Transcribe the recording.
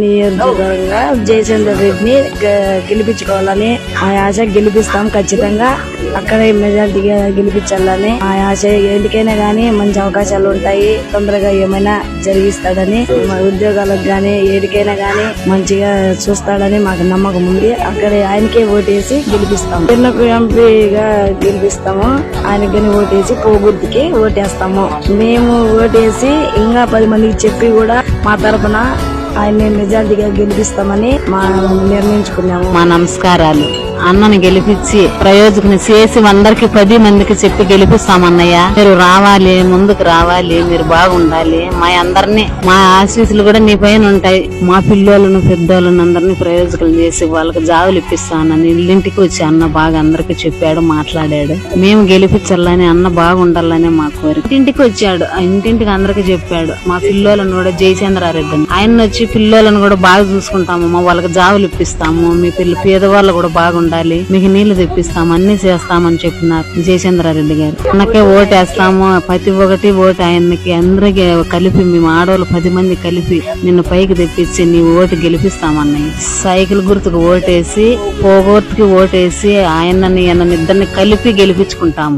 నియోజకవర్గంగా జయచంద్ర రెడ్డిని గెలిపించుకోవాలని ఆ ఆశ గెలిపిస్తాం ఖచ్చితంగా. అక్కడ మెజార్టీగా గెలిపించాలని ఆ ఆశ. ఎందుకైనా గానీ మంచి అవకాశాలు ఉంటాయి. తొందరగా ఏమైనా జరిగిస్తాడని మా ఉద్యోగాలకు గానీ ఏడికైనా గానీ మంచిగా చూస్తాడని మాకు నమ్మకం ఉంది. అక్కడే ఆయనకే ఓటేసి గెలిపిస్తాం. చిన్నపు ఎంపీగా గెలిపిస్తాము. ఆయనకి కానీ ఓటేసి పోగుర్తికి ఓటేస్తాము. మేము ఓటేసి ఇంకా పది మందికి చెప్పి కూడా మా తరపున ఆయన మెజార్టీగా గెలిపిస్తామని మా నిర్ణయించుకున్నాము. మా నమస్కారాలు. అన్నని గెలిపించి ప్రయోజకం చేసి అందరికి పది మందికి చెప్పి గెలిపిస్తామన్నయ్య. మీరు రావాలి ముందుకు రావాలి మీరు బాగుండాలి. మా అందరినీ మా ఆశీస్సులు కూడా నీ పైన ఉంటాయి. మా పిల్లోళ్ళను పెద్దోళ్ళను అందరినీ ప్రయోజకులు చేసి వాళ్ళకి జాబులు ఇప్పిస్తానని ఇల్లింటికి వచ్చి అన్న బాగా అందరికి చెప్పాడు మాట్లాడాడు. మేము గెలిపించాలని అన్న బాగుండాలని మా కోరిక. ఇంటికి వచ్చాడు. ఆ ఇంటింటికి అందరికి చెప్పాడు. మా పిల్లోళ్ళను కూడా జయచంద్రారెడ్డి ఆయన వచ్చి పిల్లోళ్ళను కూడా బాగా చూసుకుంటామమ్మా వాళ్ళకి జాబులు ఇప్పిస్తాము. మీ పిల్ల పేదవాళ్ళు కూడా బాగుండాలి. మీకు నీళ్ళు తెప్పిస్తాము. అన్ని చేస్తామని చెప్పినారు జయచంద్రారెడ్డి గారు. అన్నకే ఓటేస్తాము. ప్రతి ఒక్కటి ఓటు ఆయనకి అందరికి కలిపి మేము ఆడవాళ్ళు పది మంది కలిపి నిన్ను పైకి తెప్పించి నీ ఓటు గెలిపిస్తామన్నయ్య. సైకిల్ గుర్తుకు ఓటేసి పోగొట్టుకి ఓటేసి ఆయనని ఈయనని ఇద్దరిని కలిపి గెలిపించుకుంటాము.